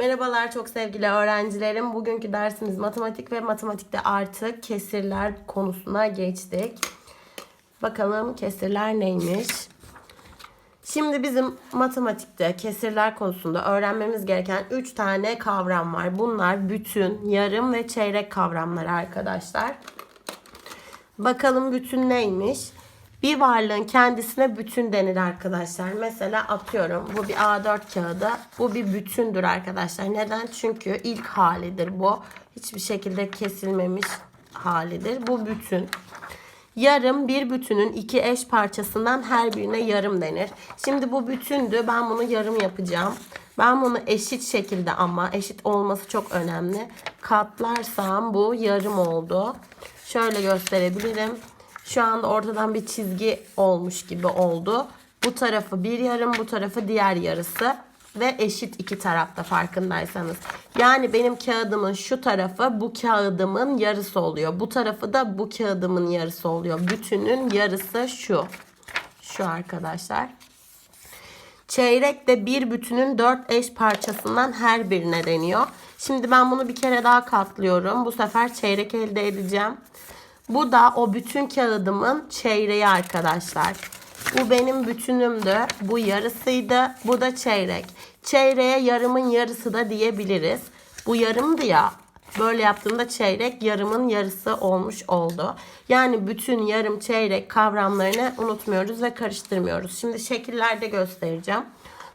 Merhabalar çok sevgili öğrencilerim. Bugünkü dersimiz matematik ve matematikte artı kesirler konusuna geçtik. Bakalım kesirler neymiş? Şimdi bizim matematikte kesirler konusunda öğrenmemiz gereken 3 tane kavram var. Bunlar bütün, yarım ve çeyrek kavramları arkadaşlar. Bakalım bütün neymiş? Bir varlığın kendisine bütün denir arkadaşlar. Mesela atıyorum bu bir A4 kağıdı. Bu bir bütündür arkadaşlar. Neden? Çünkü ilk halidir bu. Hiçbir şekilde kesilmemiş halidir. Bu bütün. Yarım bir bütünün iki eş parçasından her birine yarım denir. Şimdi bu bütündü. Ben bunu yarım yapacağım. Ben bunu eşit şekilde ama eşit olması çok önemli. Katlarsam bu yarım oldu. Şöyle gösterebilirim. Şu anda ortadan bir çizgi olmuş gibi oldu. Bu tarafı bir yarım, bu tarafı diğer yarısı ve eşit iki tarafta farkındaysanız. Yani benim kağıdımın şu tarafı bu kağıdımın yarısı oluyor. Bu tarafı da bu kağıdımın yarısı oluyor. Bütünün yarısı şu. Şu arkadaşlar. Çeyrek de bir bütünün dört eş parçasından her birine deniyor. Şimdi ben bunu bir kere daha katlıyorum. Bu sefer çeyrek elde edeceğim. Bu da o bütün kağıdımın çeyreği arkadaşlar. Bu benim bütünümdü. Bu yarısıydı. Bu da çeyrek. Çeyreğe yarımın yarısı da diyebiliriz. Bu yarımdı ya. Böyle yaptığımda çeyrek yarımın yarısı olmuş oldu. Yani bütün yarım çeyrek kavramlarını unutmuyoruz ve karıştırmıyoruz. Şimdi şekillerde göstereceğim.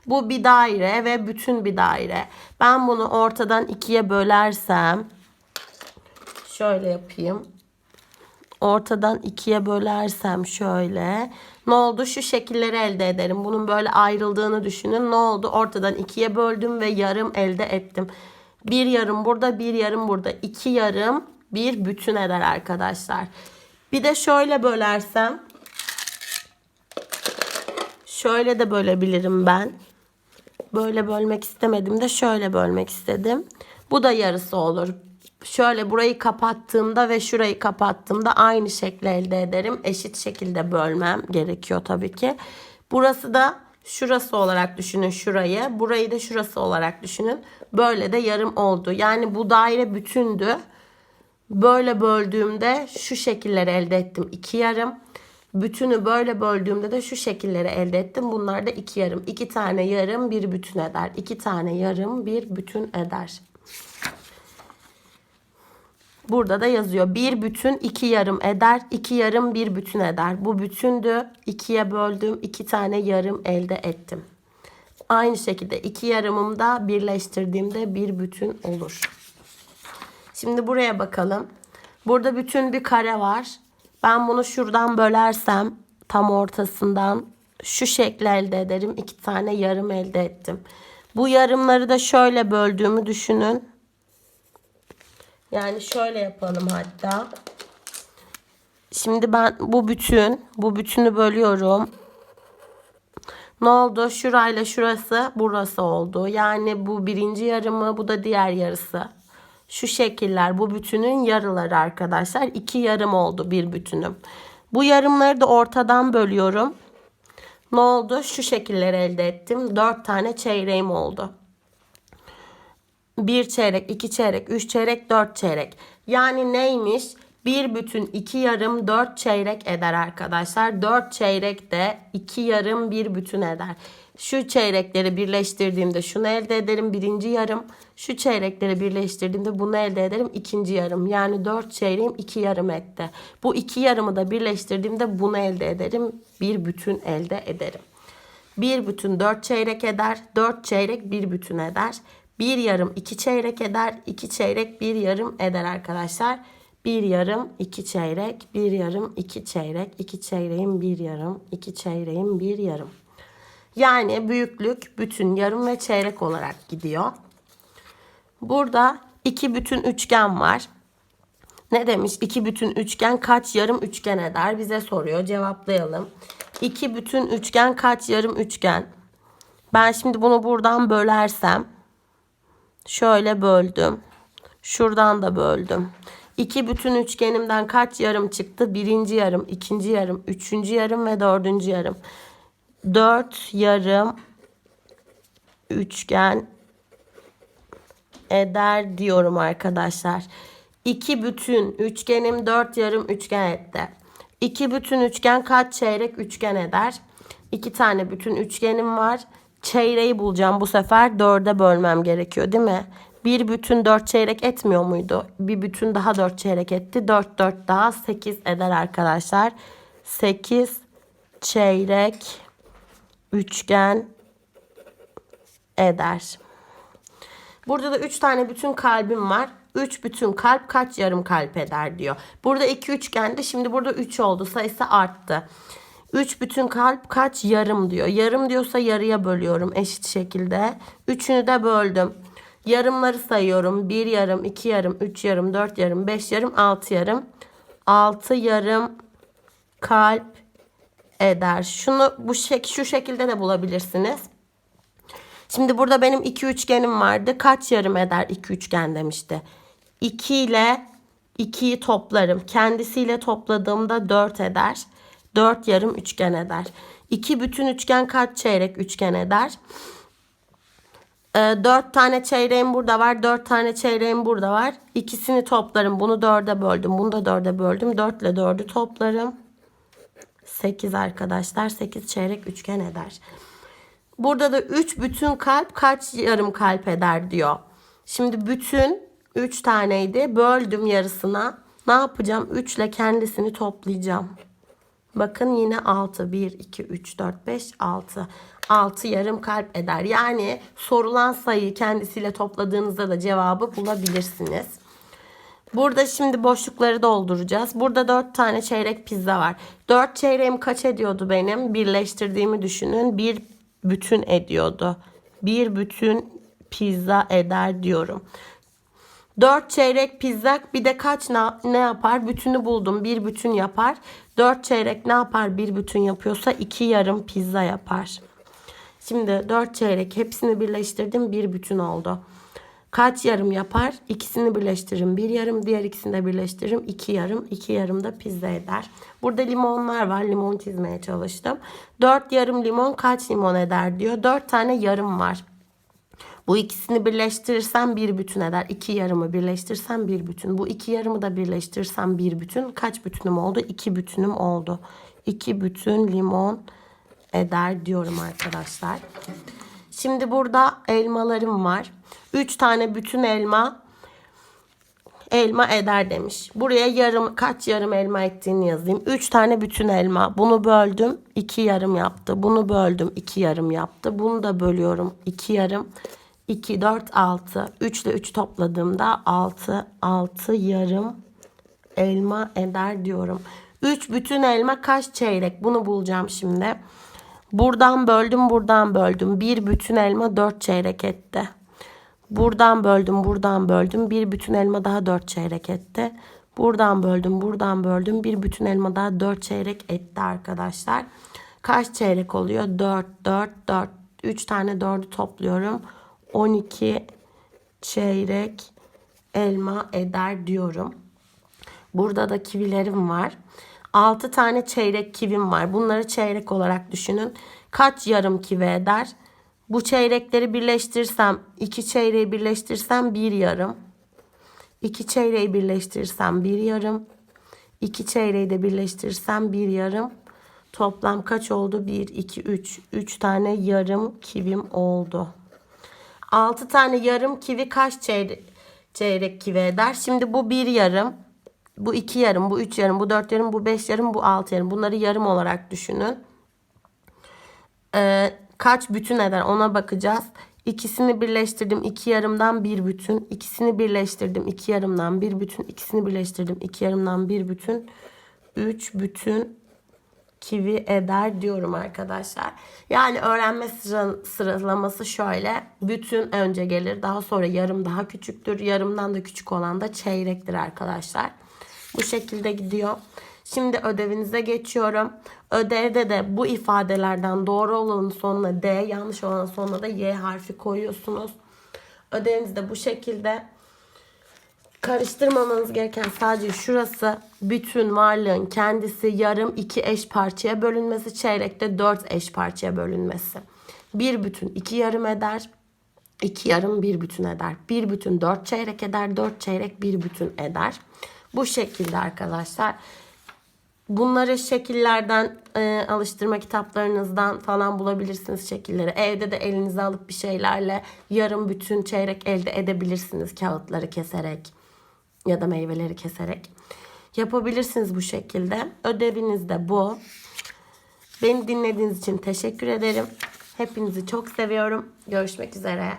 Bu bir daire ve bütün bir daire. Ben bunu ortadan ikiye bölersem şöyle yapayım ortadan ikiye bölersem şöyle ne oldu şu şekilleri elde ederim. Bunun böyle ayrıldığını düşünün. Ne oldu? Ortadan ikiye böldüm ve yarım elde ettim. Bir yarım burada bir yarım burada. iki yarım bir bütün eder arkadaşlar. Bir de şöyle bölersem şöyle de bölebilirim ben. Böyle bölmek istemedim de şöyle bölmek istedim. Bu da yarısı olur şöyle burayı kapattığımda ve şurayı kapattığımda aynı şekli elde ederim. Eşit şekilde bölmem gerekiyor tabii ki. Burası da şurası olarak düşünün şurayı. Burayı da şurası olarak düşünün. Böyle de yarım oldu. Yani bu daire bütündü. Böyle böldüğümde şu şekilleri elde ettim. iki yarım. Bütünü böyle böldüğümde de şu şekilleri elde ettim. Bunlar da iki yarım. İki tane yarım bir bütün eder. İki tane yarım bir bütün eder. Burada da yazıyor. Bir bütün iki yarım eder. iki yarım bir bütün eder. Bu bütündü. ikiye böldüm. iki tane yarım elde ettim. Aynı şekilde iki yarımım da birleştirdiğimde bir bütün olur. Şimdi buraya bakalım. Burada bütün bir kare var. Ben bunu şuradan bölersem tam ortasından şu şekli elde ederim. İki tane yarım elde ettim. Bu yarımları da şöyle böldüğümü düşünün. Yani şöyle yapalım hatta. Şimdi ben bu bütün, bu bütünü bölüyorum. Ne oldu? Şurayla şurası burası oldu. Yani bu birinci yarımı, bu da diğer yarısı. Şu şekiller bu bütünün yarıları arkadaşlar. İki yarım oldu bir bütünüm. Bu yarımları da ortadan bölüyorum. Ne oldu? Şu şekilleri elde ettim. Dört tane çeyreğim oldu bir çeyrek, iki çeyrek, üç çeyrek, dört çeyrek. Yani neymiş? Bir bütün iki yarım dört çeyrek eder arkadaşlar. Dört çeyrek de iki yarım bir bütün eder. Şu çeyrekleri birleştirdiğimde şunu elde ederim birinci yarım. Şu çeyrekleri birleştirdiğimde bunu elde ederim ikinci yarım. Yani dört çeyreğim iki yarım etti. Bu iki yarımı da birleştirdiğimde bunu elde ederim. Bir bütün elde ederim. Bir bütün dört çeyrek eder. Dört çeyrek bir bütün eder. Bir yarım iki çeyrek eder. iki çeyrek bir yarım eder arkadaşlar. Bir yarım iki çeyrek. Bir yarım iki çeyrek. iki çeyreğin bir yarım. iki çeyreğin bir yarım. Yani büyüklük bütün yarım ve çeyrek olarak gidiyor. Burada iki bütün üçgen var. Ne demiş? İki bütün üçgen kaç yarım üçgen eder? Bize soruyor. Cevaplayalım. İki bütün üçgen kaç yarım üçgen? Ben şimdi bunu buradan bölersem Şöyle böldüm. Şuradan da böldüm. İki bütün üçgenimden kaç yarım çıktı? Birinci yarım, ikinci yarım, üçüncü yarım ve dördüncü yarım. Dört yarım üçgen eder diyorum arkadaşlar. 2 bütün üçgenim 4 yarım üçgen etti. 2 bütün üçgen kaç çeyrek üçgen eder? 2 tane bütün üçgenim var. Çeyreği bulacağım bu sefer 4'e bölmem gerekiyor değil mi? Bir bütün 4 çeyrek etmiyor muydu? Bir bütün daha 4 çeyrek etti. 4 4 daha 8 eder arkadaşlar. 8 çeyrek üçgen eder. Burada da 3 tane bütün kalbim var. 3 bütün kalp kaç yarım kalp eder diyor. Burada 2 üçgendi. Şimdi burada 3 oldu. Sayısı arttı. 3 bütün kalp kaç yarım diyor. Yarım diyorsa yarıya bölüyorum eşit şekilde. Üçünü de böldüm. Yarımları sayıyorum. 1 yarım, 2 yarım, 3 yarım, 4 yarım, 5 yarım, 6 yarım. 6 yarım kalp eder. Şunu bu şek şu şekilde de bulabilirsiniz. Şimdi burada benim iki üçgenim vardı. Kaç yarım eder iki üçgen demişti. 2 ile 2'yi toplarım. Kendisiyle topladığımda 4 eder. 4 yarım üçgen eder. 2 bütün üçgen kaç çeyrek üçgen eder? 4 tane çeyreğim burada var. 4 tane çeyreğim burada var. İkisini toplarım. Bunu 4'e böldüm. Bunu da 4'e böldüm. 4 ile 4'ü toplarım. 8 arkadaşlar. 8 çeyrek üçgen eder. Burada da 3 bütün kalp kaç yarım kalp eder diyor. Şimdi bütün 3 taneydi. Böldüm yarısına. Ne yapacağım? 3 ile kendisini toplayacağım. Bakın yine 6. 1, 2, 3, 4, 5, 6. 6 yarım kalp eder. Yani sorulan sayıyı kendisiyle topladığınızda da cevabı bulabilirsiniz. Burada şimdi boşlukları dolduracağız. Burada 4 tane çeyrek pizza var. 4 çeyreğim kaç ediyordu benim? Birleştirdiğimi düşünün. Bir bütün ediyordu. Bir bütün pizza eder diyorum. 4 çeyrek pizza bir de kaç ne, ne yapar? Bütünü buldum. Bir bütün yapar. 4 çeyrek ne yapar? Bir bütün yapıyorsa iki yarım pizza yapar. Şimdi 4 çeyrek hepsini birleştirdim. Bir bütün oldu. Kaç yarım yapar? İkisini birleştiririm. Bir yarım, diğer ikisini de birleştiririm. iki yarım, iki yarım da pizza eder. Burada limonlar var. Limon çizmeye çalıştım. Dört yarım limon kaç limon eder diyor. Dört tane yarım var. Bu ikisini birleştirirsem bir bütün eder. İki yarımı birleştirsem bir bütün. Bu iki yarımı da birleştirsem bir bütün. Kaç bütünüm oldu? İki bütünüm oldu. İki bütün limon eder diyorum arkadaşlar. Şimdi burada elmalarım var. 3 tane bütün elma elma eder demiş. Buraya yarım kaç yarım elma ettiğini yazayım. 3 tane bütün elma. Bunu böldüm. 2 yarım yaptı. Bunu böldüm. 2 yarım yaptı. Bunu da bölüyorum. 2 yarım. 2 4 6. 3 ile 3 topladığımda 6 6 yarım elma eder diyorum. 3 bütün elma kaç çeyrek? Bunu bulacağım şimdi. Buradan böldüm, buradan böldüm. Bir bütün elma 4 çeyrek etti. Buradan böldüm, buradan böldüm. Bir bütün elma daha 4 çeyrek etti. Buradan böldüm, buradan böldüm. Bir bütün elma daha 4 çeyrek etti arkadaşlar. Kaç çeyrek oluyor? 4, 4, 4. 3 tane 4'ü topluyorum. 12 çeyrek elma eder diyorum. Burada da kivilerim var. 6 tane çeyrek kivim var. Bunları çeyrek olarak düşünün. Kaç yarım kivi eder? Bu çeyrekleri birleştirsem, iki çeyreği birleştirsem bir yarım. İki çeyreği birleştirsem bir yarım. İki çeyreği de birleştirsem bir yarım. Toplam kaç oldu? 1, 2, 3. 3 tane yarım kivim oldu. 6 tane yarım kivi kaç çeyrek, çeyrek kivi eder? Şimdi bu bir yarım. Bu iki yarım, bu üç yarım, bu dört yarım, bu beş yarım, bu altı yarım. Bunları yarım olarak düşünün. Ee, kaç bütün eder ona bakacağız. İkisini birleştirdim. iki yarımdan bir bütün. İkisini birleştirdim. iki yarımdan bir bütün. İkisini birleştirdim. iki yarımdan bir bütün. Üç bütün kivi eder diyorum arkadaşlar. Yani öğrenme sıra, sıralaması şöyle. Bütün önce gelir. Daha sonra yarım daha küçüktür. Yarımdan da küçük olan da çeyrektir arkadaşlar. Bu şekilde gidiyor. Şimdi ödevinize geçiyorum. Ödevde de bu ifadelerden doğru olanın sonuna D, yanlış olanın sonuna da Y harfi koyuyorsunuz. Ödeviniz de bu şekilde. Karıştırmamanız gereken sadece şurası bütün varlığın kendisi yarım iki eş parçaya bölünmesi çeyrekte dört eş parçaya bölünmesi. Bir bütün iki yarım eder. İki yarım bir bütün eder. Bir bütün dört çeyrek eder. Dört çeyrek bir bütün eder. Bu şekilde arkadaşlar. Bunları şekillerden e, alıştırma kitaplarınızdan falan bulabilirsiniz şekilleri. Evde de elinize alıp bir şeylerle yarım bütün çeyrek elde edebilirsiniz kağıtları keserek ya da meyveleri keserek. Yapabilirsiniz bu şekilde. Ödeviniz de bu. Beni dinlediğiniz için teşekkür ederim. Hepinizi çok seviyorum. Görüşmek üzere.